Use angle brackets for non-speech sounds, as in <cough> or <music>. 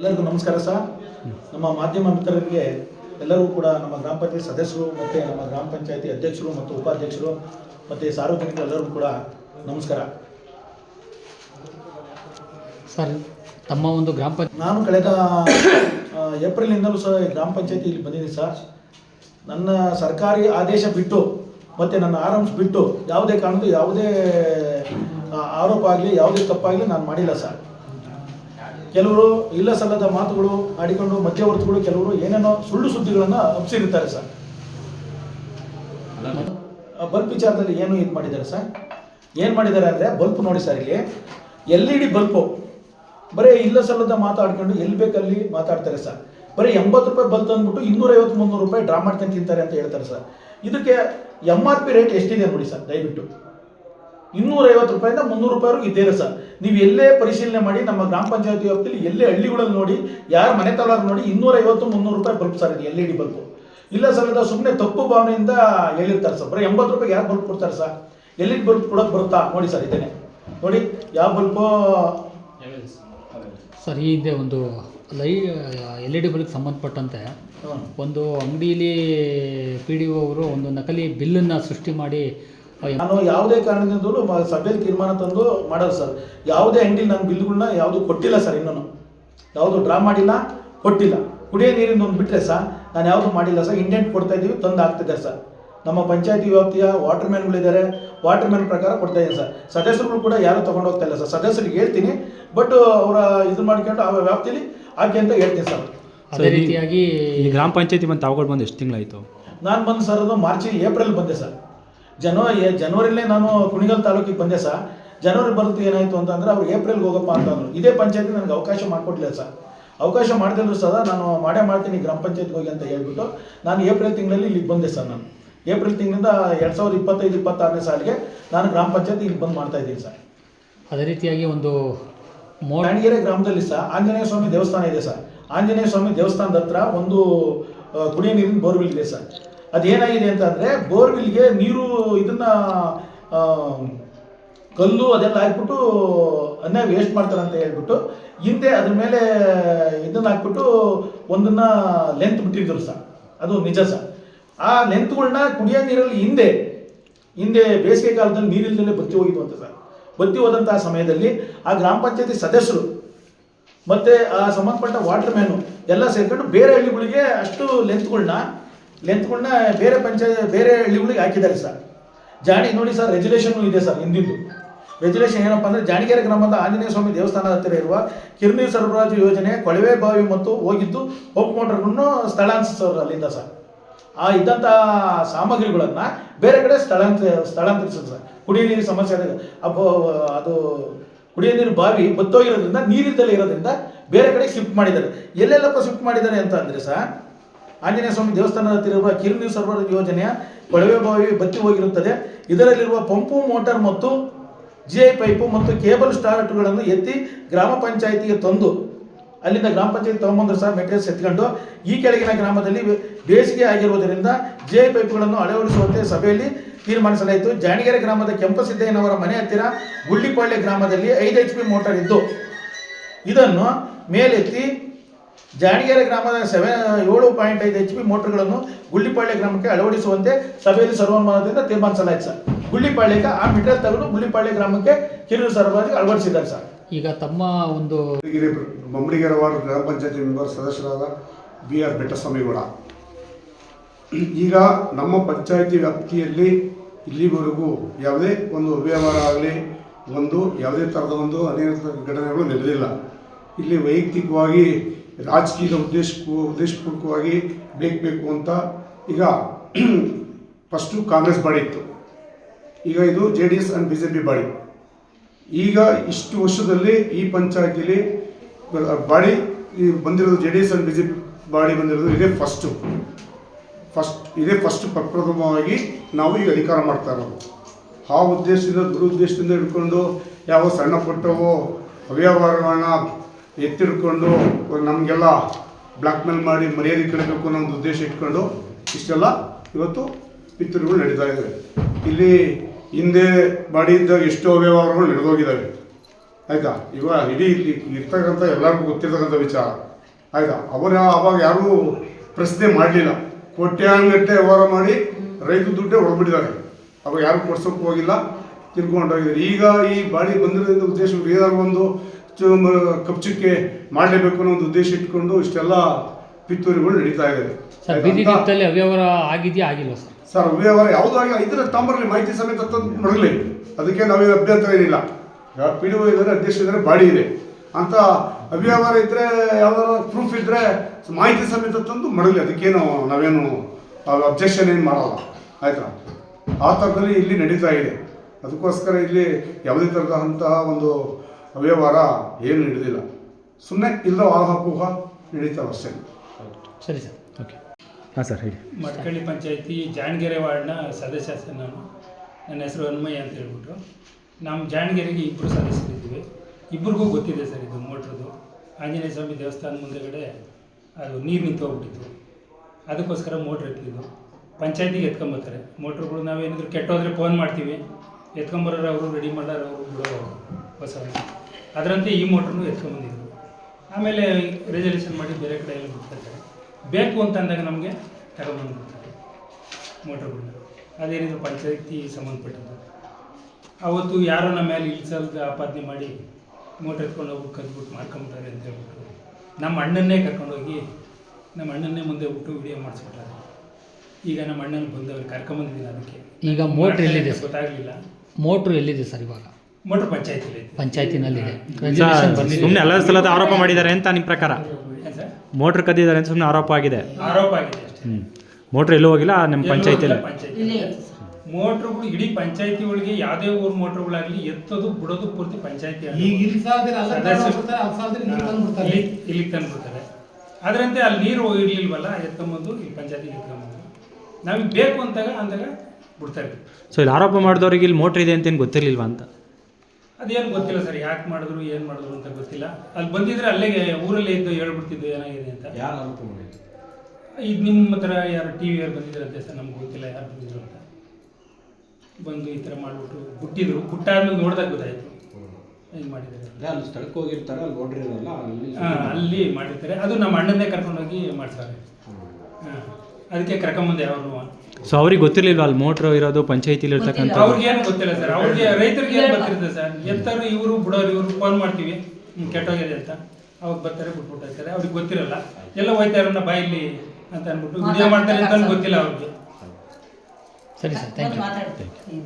ಎಲ್ಲರಿಗೂ ನಮಸ್ಕಾರ ಸರ್. ನಮ್ಮ ಮಾಧ್ಯಮ ಮಿತ್ರರಿಗೆ ಎಲ್ಲರಿಗೂ ಕೂಡ ನಮ್ಮ ಗ್ರಾಮ ಪಂಚಾಯತ್ ಸದಸ್ಯರು ಮತ್ತು ನಮ್ಮ ಗ್ರಾಮ ಪಂಚಾಯತಿ ಅಧ್ಯಕ್ಷರು ಮತ್ತು ಉಪಾಧ್ಯಕ್ಷರು ಮತ್ತು ಸಾರ್ವಜನಿಕರು ಎಲ್ಲರಿಗೂ ಕೂಡ ನಮಸ್ಕಾರ. ಸರ್ ತಮ್ಮ ಒಂದು ಗ್ರಾಮ ಪಂಚಾಯತ್ ನಾನು ಕಳೆದ ಏಪ್ರಿಲಿಂದಲೂ ಏಪ್ರಿಲ್ನಿಂದಲೂ ಸಹ ಗ್ರಾಮ ಪಂಚಾಯತಿ ಇಲ್ಲಿ ಬಂದಿದ್ದೀನಿ ಸರ್. ನನ್ನ ಸರ್ಕಾರಿ ಆದೇಶ ಬಿಟ್ಟು ಮತ್ತು ನನ್ನ ಆರಂಭ ಬಿಟ್ಟು ಯಾವುದೇ ಕಾರಣದ್ದು ಯಾವುದೇ ಆರೋಪ ಆಗಲಿ ಯಾವುದೇ ತಪ್ಪಾಗಲಿ ನಾನು ಮಾಡಿಲ್ಲ ಸರ್. ಕೆಲವರು ಇಲ್ಲ ಸಲ್ಲದ ಮಾತುಗಳು ಆಡಿಕೊಂಡು ಮಧ್ಯವರ್ತಿಗಳು ಕೆಲವರು ಏನೇನೋ ಸುಳ್ಳು ಸುದ್ದಿಗಳನ್ನು ಹಬ್ಸಿರುತ್ತಾರೆ ಸರ್. ಬಲ್ಪ್ ವಿಚಾರದಲ್ಲಿ ಏನು ಇದು ಮಾಡಿದ್ದಾರೆ ಸರ್? ಏನು ಮಾಡಿದ್ದಾರೆ ಅಂದರೆ ಬಲ್ಪ್ ನೋಡಿ ಸರ್ ಇಲ್ಲಿ. ಎಲ್ ಇ ಡಿ ಬಲ್ಪು ಬರೀ ಇಲ್ಲ ಸಲ್ಲದ ಮಾತಾಡ್ಕೊಂಡು ಎಲ್ಲಿ ಬೇಕಲ್ಲಿ ಮಾತಾಡ್ತಾರೆ ಸರ್. ಬರೀ ಎಂಬತ್ತು ರೂಪಾಯಿ ಬಲ್ಪ್ ಅಂದ್ಬಿಟ್ಟು ಇನ್ನೂರೈವತ್ತು, ಮುನ್ನೂರು ರೂಪಾಯಿ ಡ್ರಾ ಮಾಡ್ಕೊಂಡು ತಿಂತಾರೆ ಅಂತ ಹೇಳ್ತಾರೆ ಸರ್. ಇದಕ್ಕೆ ಎಂ ಆರ್ ಪಿ ರೇಟ್ ಎಷ್ಟಿದೆ ನೋಡಿ ಸರ್, ದಯವಿಟ್ಟು. ಇನ್ನೂರೈವತ್ತು ರೂಪಾಯಿಂದ ಮುನ್ನೂರು ರೂಪಾಯಿವರೆಗೂ ಇದ್ದೇನೆ ಸರ್. ನೀವು ಎಲ್ಲೇ ಪರಿಶೀಲನೆ ಮಾಡಿ ನಮ್ಮ ಗ್ರಾಮ ಪಂಚಾಯತಿ ವ್ಯಾಪ್ತಿಯಲ್ಲಿ ಎಲ್ಲೇ ಹಳ್ಳಿಗಳಲ್ಲಿ ನೋಡಿ ಯಾರು ಮನೆ ತಲಾರು ನೋಡಿ ಇನ್ನೂರೈವತ್ತು ಮುನ್ನೂರು ರೂಪಾಯಿ ಬಲ್ಬ್ ಸರ್ ಇದು ಎಲ್ ಇ ಡಿ ಬಲ್ಬು ಇಲ್ಲ ಸರ್ ಇದು ಸುಮ್ಮನೆ ತಪ್ಪು ಭಾವನೆಯಿಂದ ಹೇಳಿರ್ತಾರೆ ಸರ್. ಬರೀ ಎಂಬತ್ತು ರೂಪಾಯಿಗೆ ಯಾರು ಬಲ್ಪ್ ಕೊಡ್ತಾರೆ sir? L E bulb bulb ಕೊಡೋಕೆ ಬರುತ್ತಾ? ನೋಡಿ ಸರ್ ಇದೇನೆ. ನೋಡಿ ಯಾವ ಬಲ್ಪ್? ಸರ್ ಈ ಹಿಂದೆ ಒಂದು ಲೈ ಎಲ್ ಇ ಡಿ ಬಲ್ಪ್ ಸಂಬಂಧಪಟ್ಟಂತೆ ಒಂದು ಅಂಗಡಿಯಲ್ಲಿ ಪಿ ಡಿ ಒ ಅವರು ಒಂದು ನಕಲಿ ಬಿಲ್ಲನ್ನು ಸೃಷ್ಟಿ ಮಾಡಿ ನಾನು ಯಾವುದೇ ಕಾರಣದಿಂದಲೂ ಮ- ಸಭೆಯಲ್ಲಿ ತೀರ್ಮಾನ ತಂದು ಮಾಡೋದು ಸರ್. ಯಾವುದೇ ಅಂಗಡಿ ನನ್ನ ಬಿಲ್ಗಳನ್ನ ಯಾವುದು ಕೊಟ್ಟಿಲ್ಲ ಸರ್ ಇನ್ನೂ ಯಾವುದು ಡ್ರಾ ಮಾಡಿಲ್ಲ ಕೊಟ್ಟಿಲ್ಲ. ಕುಡಿಯೋ ನೀರಿಂದ ಒಂದು ಬಿಟ್ಟರೆ ಸರ್ ನಾನು ಯಾವುದು ಮಾಡಿಲ್ಲ ಸರ್. ಇಂಡೆಂಟ್ ಕೊಡ್ತಾ ಇದ್ದೀವಿ ತಂದು ಹಾಕ್ತಿದ್ದಾರೆ ಸರ್. ನಮ್ಮ ಪಂಚಾಯತಿ ವ್ಯಾಪ್ತಿಯ ವಾಟರ್ ಮ್ಯಾನ್ಗಳಿದ್ದಾರೆ ವಾಟರ್ ಮ್ಯಾನ್ ಪ್ರಕಾರ ಕೊಡ್ತಾ ಇದ್ದೀನಿ ಸರ್. ಸದಸ್ಯರುಗಳು ಕೂಡ ಯಾರು ತೊಗೊಂಡು ಹೋಗ್ತಾ ಇಲ್ಲ ಸರ್. ಸದಸ್ಯರಿಗೆ ಹೇಳ್ತೀನಿ ಬಟ್ ಅವರ ಇದು ಮಾಡ್ಕೊಂಡು ಆ ವ್ಯಾಪ್ತಿಲಿ ಹಾಕಿ ಅಂತ ಹೇಳ್ತೀನಿ ಸರ್. ಅದೇ ರೀತಿಯಾಗಿ ಈ ಗ್ರಾಮ ಪಂಚಾಯತಿ ಬಂದು ತಾವುಗಳು ಬಂದು ಎಷ್ಟು ತಿಂಗಳಾಯಿತು? ನಾನು ಬಂದು ಸರ್ ಅದು ಮಾರ್ಚ್ ಏಪ್ರಿಲ್ ಬಂದೆ ಸರ್. ಜನವರಿ ಜನವರಿಲೇ ನಾನು ಕುಣಿಗಲ್ ತಾಲೂಕಿಗೆ ಬಂದೆ ಸರ್ ಜನವರಿ ಬರುತ್ತೆ ಏನಾಯಿತು ಅಂತಂದ್ರೆ ಅವ್ರು ಏಪ್ರಿಲ್ಗೆ ಹೋಗಪ್ಪ ಅಂತ ಅಂದರು. ಇದೇ ಪಂಚಾಯತಿ ನನಗೆ ಅವಕಾಶ ಮಾಡಿಕೊಡ್ಲಿಲ್ಲ ಸರ್ ಅವಕಾಶ ಮಾಡಿದ್ರು ಸಹ ನಾನು ಮಾಡೇ ಮಾಡ್ತೀನಿ ಗ್ರಾಮ ಪಂಚಾಯತ್ಗೆ ಹೋಗಿ ಅಂತ ಹೇಳ್ಬಿಟ್ಟು ನಾನು ಏಪ್ರಿಲ್ ತಿಂಗಳಲ್ಲಿ ಇಲ್ಲಿಗೆ ಬಂದೆ ಸರ್ ನಾನು. ಏಪ್ರಿಲ್ ತಿಂಗಳಿಂದ ಎರಡು ಸಾವಿರದ ಇಪ್ಪತ್ತೈದು ಇಪ್ಪತ್ತಾರನೇ ಸಾಲಿಗೆ ನಾನು ಗ್ರಾಮ ಪಂಚಾಯತ್ ಇಲ್ಲಿ ಬಂದು ಮಾಡ್ತಾ ಇದ್ದೀನಿ ಸರ್ ಅದೇ ರೀತಿಯಾಗಿ ಒಂದು ದಾವಣಗೆರೆ ಗ್ರಾಮದಲ್ಲಿ ಸಹ ಆಂಜನೇಯ ಸ್ವಾಮಿ ದೇವಸ್ಥಾನ ಇದೆ ಸರ್ ಆಂಜನೇಯ ಸ್ವಾಮಿ ದೇವಸ್ಥಾನದ ಹತ್ರ ಒಂದು ಕುಡಿಯೋ ನೀರಿನ ಬೋರ್ವೆಲ್ ಇದೆ ಸರ್ ಅದೇನಾಗಿದೆ ಅಂತಂದರೆ ಬೋರ್ವಿಲ್ಗೆ ನೀರು ಇದನ್ನ ಕಲ್ಲು ಅದೆಲ್ಲ ಹಾಕ್ಬಿಟ್ಟು ಅನ್ನೇ ವೇಸ್ಟ್ ಮಾಡ್ತಾರೆ ಅಂತ ಹೇಳ್ಬಿಟ್ಟು ಹಿಂದೆ ಅದ್ರ ಮೇಲೆ ಇದನ್ನ ಹಾಕ್ಬಿಟ್ಟು ಒಂದನ್ನ ಲೆಂತ್ ಬಿಟ್ಟಿದ್ರು ಸರ್. ಅದು ನಿಜ ಸರ್. ಆ ಲೆಂತ್ಗಳನ್ನ ಕುಡಿಯೋ ನೀರಲ್ಲಿ ಹಿಂದೆ ಹಿಂದೆ ಬೇಸಿಗೆ ಕಾಲದಲ್ಲಿ ನೀರಿಲ್ದಲೇ ಬತ್ತಿ ಹೋಗಿದ್ವು ಅಂತ ಸರ್. ಬತ್ತಿ ಹೋದಂತಹ ಸಮಯದಲ್ಲಿ ಆ ಗ್ರಾಮ ಪಂಚಾಯತಿ ಸದಸ್ಯರು ಮತ್ತೆ ಆ ಸಂಬಂಧಪಟ್ಟ ವಾಟರ್ ಮ್ಯಾನು ಎಲ್ಲ ಸೇರ್ಕೊಂಡು ಬೇರೆ ಹಳ್ಳಿಗಳಿಗೆ ಅಷ್ಟು ಲೆಂತ್ಗಳನ್ನ ಲೆಂತ್ಗಳನ್ನ ಬೇರೆ ಪಂಚಾಯತ್, ಬೇರೆ ಹಳ್ಳಿಗಳಿಗೆ ಹಾಕಿದ್ದಾರೆ ಸರ್. ಜಾಣಿ, ನೋಡಿ ಸರ್ ರೆಜುಲೇಷನ್ ಇದೆ ಸರ್, ಹಿಂದಿಂದು. ರೆಜುಲೇಷನ್ ಏನಪ್ಪ ಅಂದರೆ ಜಾಣಿಗೆರೆ ಗ್ರಾಮದ ಆಂಜನೇಯ ಸ್ವಾಮಿ ದೇವಸ್ಥಾನ ಹತ್ತಿರ ಇರುವ ಕಿರಣಿ ಸರಬರಾಜು ಯೋಜನೆ ಕೊಳವೆ ಬಾವಿ ಮತ್ತು ಹೋಗಿದ್ದು ಹೋಪ್ ಮೋಟರ್ಗಳನ್ನು ಸ್ಥಳಾಂತರಿಸೋರು ಅಲ್ಲಿಂದ ಸರ್. ಆ ಇದ್ದಂಥ ಸಾಮಗ್ರಿಗಳನ್ನು ಬೇರೆ ಕಡೆ ಸ್ಥಳಾಂತರ ಸ್ಥಳಾಂತರಿಸೋದು ಸರ್. ಕುಡಿಯೋ ನೀರಿನ ಸಮಸ್ಯೆ ಅಬ್ಬೋ ಅದು ಕುಡಿಯೋ ನೀರು ಬಾವಿ ಬತ್ತೋಗಿರೋದ್ರಿಂದ ನೀರಿದ್ದಲ್ಲಿ ಇರೋದ್ರಿಂದ ಬೇರೆ ಕಡೆ ಶಿಫ್ಟ್ ಮಾಡಿದ್ದಾರೆ. ಎಲ್ಲೆಲ್ಲಪ್ಪ ಶಿಫ್ಟ್ ಮಾಡಿದ್ದಾರೆ ಅಂತ ಅಂದರೆ ಸರ್ ಆಂಜನೇಯ ಸ್ವಾಮಿ ದೇವಸ್ಥಾನದ ಹತ್ತಿರ ಇರುವ ಕಿರುನೀರು ಸರಬರಾಜು ಯೋಜನೆಯ ಕೊಳವೆ ಬಾವಿ ಬತ್ತಿ ಹೋಗಿರುತ್ತದೆ. ಇದರಲ್ಲಿರುವ ಪಂಪು, ಮೋಟಾರ್ ಮತ್ತು ಜಿಐ ಪೈಪು ಮತ್ತು ಕೇಬಲ್ ಸ್ಟಾರ್ಟ್ಗಳನ್ನು ಎತ್ತಿ ಗ್ರಾಮ ಪಂಚಾಯಿತಿಗೆ ತಂದು, ಅಲ್ಲಿಂದ ಗ್ರಾಮ ಪಂಚಾಯತ್ ತಗೊಂಬಂದ್ರು ಸಹ ಮೆಟೀರಿಯಲ್ಸ್ ಎತ್ಕೊಂಡು, ಈ ಕೆಳಗಿನ ಗ್ರಾಮದಲ್ಲಿ ಬೇಸಿಗೆ ಆಗಿರುವುದರಿಂದ ಜಿ ಪೈಪ್ಗಳನ್ನು ಅಳವಡಿಸುವಂತೆ ಸಭೆಯಲ್ಲಿ ತೀರ್ಮಾನಿಸಲಾಯಿತು. ಜಾಣಿಗೆರೆ ಗ್ರಾಮದ ಕೆಂಪಸಿದ್ದಯ್ಯನವರ ಮನೆ ಹತ್ತಿರ ಗುಳ್ಳಿಪಾಳ್ಯ ಗ್ರಾಮದಲ್ಲಿ ಐದು ಎಚ್ ಪಿ ಮೋಟಾರ್ ಇದ್ದು, ಇದನ್ನು ಮೇಲೆತ್ತಿ ಜಾಣಿಗೆರೆ ಗ್ರಾಮದ ಸೆವೆನ್ ಏಳು ಪಾಯಿಂಟ್ ಐದು ಎಚ್ ಪಿ ಮೋಟರ್ಗಳನ್ನು ಗುಳ್ಳಿಪಾಳ್ಯ ಗ್ರಾಮಕ್ಕೆ ಅಳವಡಿಸುವಂತೆ ಸಭೆಯಲ್ಲಿ ಸರ್ವಮಾನದಿಂದ ತೀರ್ಮಾನಿಸಲಾಯಿತು ಸರ್. ಗುಳ್ಳಿಪಾಳ್ಯಕ್ಕೆ ಆ ಮೆಟೀರಿಯಲ್ ತಗೊಂಡು ಗುಳ್ಳಿಪಾಳ್ಯ ಗ್ರಾಮಕ್ಕೆ ಕಿರು ಸರ್ವಾಗಿ ಅಳವಡಿಸಿದ್ದಾರೆ ಸರ್. ಈಗ ತಮ್ಮ ಒಂದು ಮಮ್ಮಡಿಗೇರ ಬೊಮ್ಮಡಿಗೆರೆ ವಾರ್ಡ್ ಗ್ರಾಮ ಪಂಚಾಯತಿ ಮೆಂಬರ್ ಸದಸ್ಯರಾದ ಬಿ ಆರ್ ಬೆಟ್ಟಸ್ವಾಮಿಗೌಡ. ಈಗ ನಮ್ಮ ಪಂಚಾಯತಿ ವ್ಯಾಪ್ತಿಯಲ್ಲಿ ಇಲ್ಲಿವರೆಗೂ ಯಾವುದೇ ಒಂದು ಅವ್ಯವಹಾರ ಆಗಲಿ ಒಂದು ಯಾವುದೇ ಥರದ ಒಂದು ಅನೇಕ ಘಟನೆಗಳು ನಡೆದಿಲ್ಲ. ಇಲ್ಲಿ ವೈಯಕ್ತಿಕವಾಗಿ ರಾಜಕೀಯದ ಉದ್ದೇಶಕ್ಕೂ, ಉದ್ದೇಶಪೂರ್ವಕವಾಗಿ ಬೇಕು ಬೇಕು ಅಂತ ಈಗ <clears throat> ಫಸ್ಟು ಕಾಂಗ್ರೆಸ್ ಬಾಡಿ ಇತ್ತು. ಈಗ ಇದು J D S and B J P body. ಈಗ ಇಷ್ಟು ವರ್ಷದಲ್ಲಿ ಈ ಪಂಚಾಯತಿಲಿ ಬಾಡಿ ಬಂದಿರೋದು J D S and B J P body ಬಂದಿರೋದು ಇದೇ ಫಸ್ಟು ಫಸ್ಟ್ ಇದೇ ಫಸ್ಟ್ ಪ್ರಪ್ರಥಮವಾಗಿ ನಾವು ಈಗ ಅಧಿಕಾರ ಮಾಡ್ತಾ ಇರೋದು. ಆ ಉದ್ದೇಶದಿಂದ, ದುರುದ್ದೇಶದಿಂದ ಹಿಡ್ಕೊಂಡು ಯಾವ ಸಣ್ಣ ಪುಟ್ಟವೋ ಅವ್ಯವಹಾರಗಳನ್ನ ಎತ್ತಿಡ್ಕೊಂಡು ನಮಗೆಲ್ಲ ಬ್ಲ್ಯಾಕ್ ಮೇಲ್ ಮಾಡಿ ಮರ್ಯಾದೆ ಕೇಳಬೇಕು ಅನ್ನೋ ಒಂದು ಉದ್ದೇಶ ಇಟ್ಕೊಂಡು ಇಷ್ಟೆಲ್ಲ ಇವತ್ತು ಪಿತೃಗಳು ನಡೀತಾ ಇದ್ದಾವೆ ಇಲ್ಲಿ ಹಿಂದೆ ಬಾಡಿ ಇದ್ದಾಗ ಎಷ್ಟೋ ವ್ಯವಹಾರಗಳು ನಡೆದೋಗಿದ್ದಾವೆ ಆಯಿತಾ? ಇವಾಗ ಇಡೀ ಇಲ್ಲಿ ಇರ್ತಕ್ಕಂಥ ಎಲ್ಲರಿಗೂ ಗೊತ್ತಿರ್ತಕ್ಕಂಥ ವಿಚಾರ. ಆಯಿತಾ? ಅವರ ಅವಾಗ ಯಾರೂ ಪ್ರಶ್ನೆ ಮಾಡಲಿಲ್ಲ. ಕೋಟ್ಯಾಂಗಟ್ಟೆ ವ್ಯವಹಾರ ಮಾಡಿ ರೈತ ದುಡ್ಡೇ ಹೊಡೆದ್ಬಿಟ್ಟಿದ್ದಾರೆ. ಅವಾಗ ಯಾರು ಕೊಡ್ಸೋಕೆ ಹೋಗಿಲ್ಲ. ತಿಳ್ಕೊಂಡೋಗಿದ್ದಾರೆ ಈಗ ಈ ಬಾಡಿ ಬಂದಿರೋದ್ರಿಂದ ಉದ್ದೇಶ ಏನಾದ್ರು ಒಂದು ಕಪ್ಚುಕ್ಕೆ ಮಾಡಲೇಬೇಕು ಅನ್ನೋ ಒಂದು ಉದ್ದೇಶ ಇಟ್ಕೊಂಡು ಇಷ್ಟೆಲ್ಲ ಪಿತ್ತೂರಿಗಳು ನಡೀತಾ ಇದ್ದಾವೆ ಅವ್ಯವಹಾರ ಆಗಿದೆಯಾ ಆಗಿಲ್ಲ ಸರ್? ಸರ್ ಅವ್ಯವಹಾರ ಯಾವುದಾಗಿ ಇದ್ರೆ ತಾಂಬರಲ್ಲಿ ಮಾಹಿತಿ ಸಮೇತ ತಂದು ಮಡಗಲಿ ಅದಕ್ಕೆ ನಾವೇನು ಅಭ್ಯಂತರ ಏನಿಲ್ಲ. ಪಿ ಡಿ ಒ ಇದ್ದಾರೆ ಅಧ್ಯಕ್ಷ ಇದ್ದಾರೆ ಬಾಡಿ ಇದೆ. ಅಂತ ಅವ್ಯವಹಾರ ಇದ್ರೆ ಯಾವ್ದಾದ್ರು ಪ್ರೂಫ್ ಇದ್ರೆ ಮಾಹಿತಿ ಸಮೇತ ತಂದು ಮಡಗಲಿ ಅದಕ್ಕೇನು ನಾವೇನು ಅಬ್ಜೆಕ್ಷನ್ ಏನು ಮಾಡಲ್ಲ. ಆಯ್ತಾ? ಆ ಥರದಲ್ಲಿ ಇಲ್ಲಿ ನಡೀತಾ ಇದೆ. ಅದಕ್ಕೋಸ್ಕರ ಇಲ್ಲಿ ಯಾವುದೇ ಥರದಂತಹ ಒಂದು ಅವ್ಯವಹಾರ ಏನು ಹಿಡಿದಿಲ್ಲ. ಸುಮ್ಮನೆ ಇಲ್ಲ ಆಹಾಪೂಹ ನಡೀತಾವೆ ಅಷ್ಟೇ. ಸರಿ ಸರ್. ಓಕೆ. ಹಾಂ ಸರ್ ಹೇಳಿ. ಮಡ್ಕಳ್ಳಿ ಪಂಚಾಯತಿ ಜಾಣಗೆರೆ ವಾರ್ಡ್ನ ಸದಸ್ಯ ಸರ್ ನಾನು. ನನ್ನ ಹೆಸರು ಹನುಮಯ್ಯ ಅಂತ ಹೇಳ್ಬಿಟ್ಟು. ನಮ್ಮ ಜಾಣಗೆರೆಗೆ ಇಬ್ಬರು ಸದಸ್ಯರಿದ್ದೀವಿ ಇಬ್ಬರಿಗೂ ಗೊತ್ತಿದೆ ಸರ್ ಇದು ಮೋಟ್ರದ್ದು ಆಂಜನೇಯ ಸ್ವಾಮಿ ದೇವಸ್ಥಾನ ಮುಂದೆಗಡೆ ಅದು ನೀರು ನಿಂತು ಹೋಗ್ಬಿಟ್ಟಿತ್ತು. ಅದಕ್ಕೋಸ್ಕರ ಮೋಟ್ರ್ ಎತ್ತಿದ್ದು. ಪಂಚಾಯತಿಗೆ ಎತ್ಕೊಂಬರ್ತಾರೆ ಮೋಟ್ರುಗಳು ನಾವೇನಿದ್ರು ಕೆಟ್ಟೋದ್ರೆ ಫೋನ್ ಮಾಡ್ತೀವಿ. ಎತ್ಕೊಂಬರೋರು ಅವರು ರೆಡಿ ಮಾಡೋರು ಅವರು ಬಿಡೋ ಹೊಸ ಅದರಂತೆ ಈ ಮೋಟ್ರನ್ನು ಎತ್ಕೊಂಬಂದಿದ್ರು ಆಮೇಲೆ ರೆಸಲ್ಯೂಷನ್ ಮಾಡಿ ಬೇರೆ ಕಡೆ ಎಲ್ಲ ಬಿಡ್ತಾರೆ ಬೇಕು ಅಂತ ಅಂದಾಗ ನಮಗೆ ತಗೊಂಬಂದು ಬಿಡ್ತಾರೆ ಮೋಟ್ರುಗಳನ್ನ. ಅದೇನಿದ್ರು ಪಂಚಾಯತಿ ಸಂಬಂಧಪಟ್ಟದ್ದು. ಅವತ್ತು ಯಾರೋ ನಮ್ಮ ಮೇಲೆ ಇಳಿಸಲ್ದ ಆಪಾದನೆ ಮಾಡಿ ಮೋಟ್ರ್ ಎತ್ಕೊಂಡು ಹೋಗಿ ಕದ್ಬಿಟ್ಟು ಮಾಡ್ಕೊಂಬಿಟ್ಟಾರೆ ಅಂತ ಹೇಳ್ಬಿಟ್ಟು ನಮ್ಮ ಅಣ್ಣನ್ನೇ ಕರ್ಕೊಂಡೋಗಿ ನಮ್ಮ ಅಣ್ಣನ್ನೇ ಮುಂದೆ ಬಿಟ್ಟು ವಿಡಿಯೋ ಮಾಡಿಸ್ಬಿಟ್ಟಾರೆ. ಈಗ ನಮ್ಮ ಅಣ್ಣನ ಬಂದವ್ರು ಕರ್ಕೊಂಬಂದಿದ್ದೀನಿ ಅದಕ್ಕೆ. ಈಗ ಮೋಟ್ರ್ ಎಲ್ಲಿದೆ ಗೊತ್ತಾಗಲಿಲ್ಲ. ಮೋಟ್ರ್ ಎಲ್ಲಿದೆ ಸರ್ ಇವಾಗ? ಮೋಟ್ರ್ ಪಂಚಾಯತಿಲಿ ಪಂಚಾಯತಿನಲ್ಲಿದೆ. ಸುಮ್ಮನೆ ಎಲ್ಲ ಸಲದ ಆರೋಪ ಮಾಡಿದ್ದಾರೆ ಅಂತ ನಿಮ್ಮ ಪ್ರಕಾರ? ಏನ್ ಮೋಟ್ರ್ ಕದ್ದಿದ್ದಾರೆ ಅಂತ ಸುಮ್ಮನೆ ಆರೋಪ ಆಗಿದೆ. ಆರೋಪ ಆಗಿದೆ ಅಷ್ಟೇ. ಹ್ಞೂ ಮೋಟ್ರ್ ಎಲ್ಲೂ ಹೋಗಿಲ್ಲ ನಮ್ಮ ಪಂಚಾಯತಿಯಲ್ಲಿ? ಮೋಟ್ರುಗಳು ಇಡೀ ಪಂಚಾಯತಿ ಒಳಗೆ ಯಾವುದೇ ಊರ್ ಮೋಟ್ರುಗಳಾಗ್ಲಿ ಎತ್ತೋದು ಬಿಡೋದು ಪೂರ್ತಿ ಪಂಚಾಯತಿ ಇಲ್ಲಿ ಇಲ್ಲಿಗೆ ತಂದ್ಬಿಡ್ತಾರೆ. ಅದರಂತೆ ಅಲ್ಲಿ ನೀರು ಇರ್ಲಿಲ್ವಲ್ಲ ಎತ್ತಂಬಂದು ಈ ಪಂಚಾಯತಿ ಎತ್ಕೊಂಬಂದು ನಮಗೆ ಬೇಕು ಅಂತಾಗ ಅಂದಾಗ ಬಿಡ್ತಾರೆ ಸೊ ಇಲ್ಲಿ ಆರೋಪ ಮಾಡಿದವ್ರಿಗೆ ಇಲ್ಲಿ ಮೋಟ್ರ್ ಇದೆ ಅಂತೇನು ಗೊತ್ತಿರಲಿಲ್ವಾ ಅಂತ? ಅದೇನು ಗೊತ್ತಿಲ್ಲ ಸರ್ ಯಾಕೆ ಮಾಡಿದ್ರು ಏನು ಮಾಡಿದ್ರು ಅಂತ ಗೊತ್ತಿಲ್ಲ. ಅಲ್ಲಿ ಬಂದಿದ್ರೆ ಅಲ್ಲೇ ಊರಲ್ಲೇ ಇದ್ದು ಹೇಳ್ಬಿಡ್ತಿದ್ದು ಏನಾಗಿದೆ ಅಂತ. ಯಾರು ಆರೋಪ ಮಾಡಿದ್ರು ಇದು ನಿಮ್ಮ ಹತ್ರ ಯಾರು ಟಿ ವಿಯವ್ರು ಬಂದಿದ್ರಂತೆ ಸರ್ ನಮ್ಗೆ ಗೊತ್ತಿಲ್ಲ ಯಾರು ಬಂದಿದ್ರು ಅಂತ. ಬಂದು ಈ ಥರ ಮಾಡಿಬಿಟ್ಟು ಬಿಟ್ಟಿದ್ರು ಬಿಟ್ಟಾದ್ಮೇಲೆ ನೋಡಿದಾಗ ಗೊತ್ತಾಯ್ತು. ಹೆಂಗೆ ಮಾಡಿದ್ದಾರೆ ಅಲ್ಲಿ ಸ್ಥಳಕ್ಕೆ ಹೋಗಿರ್ತಾರೆ ಅಲ್ಲಿ ನೋಡಿರಲ್ಲ ಅಲ್ಲಿ ಹಾ, ಅಲ್ಲಿ ಮಾಡಿರ್ತಾರೆ. ಅದು ನಮ್ಮ ಅಣ್ಣನ್ನೇ ಕರ್ಕೊಂಡೋಗಿ ಮಾಡ್ತಾರೆ ಹಾಂ ಅದಕ್ಕೆ ಕರ್ಕೊಂಬಂದೆ ಅವ್ರನ್ನು ಸೊ ಅವ್ರಿಗೆ ಗೊತ್ತಿರಲಿಲ್ವಾ ಅಲ್ಲಿ ಮೋಟ್ರ್ ಇರೋದು ಪಂಚಾಯತಿಲಿ ಇರ್ತಕ್ಕಂಥ ಅವ್ರಿಗೇನು ಗೊತ್ತಿಲ್ಲ. ಸರ್. ಅವ್ರಿಗೆ ರೈತರಿಗೆ ಏನು ಗೊತ್ತಿರುತ್ತೆ ಸರ್? ಎತ್ತರು ಇವರು ಬಿಡೋರು ಇವರು ಫೋನ್ ಮಾಡ್ತೀವಿ ಕೆಟ್ಟೋಗಿದೆ ಅಂತ. ಅವಾಗ ಬರ್ತಾರೆ ಬಿಟ್ಬಿಟ್ಟು ಹೋಗ್ತಾರೆ. ಅವ್ರಿಗೆ ಗೊತ್ತಿರಲ್ಲ. ಎಲ್ಲ ಹೋಯ್ತಾರನ್ನ ಬಾಯಲ್ಲಿ ಅಂತ ಅಂದ್ಬಿಟ್ಟು ವಿಡಿಯೋ ಮಾಡ್ತಾರೆ ಅಂತ ಗೊತ್ತಿಲ್ಲ ಅವ್ರಿಗೆ. ಸರಿ ಸರ್ ಥ್ಯಾಂಕ್ ಯು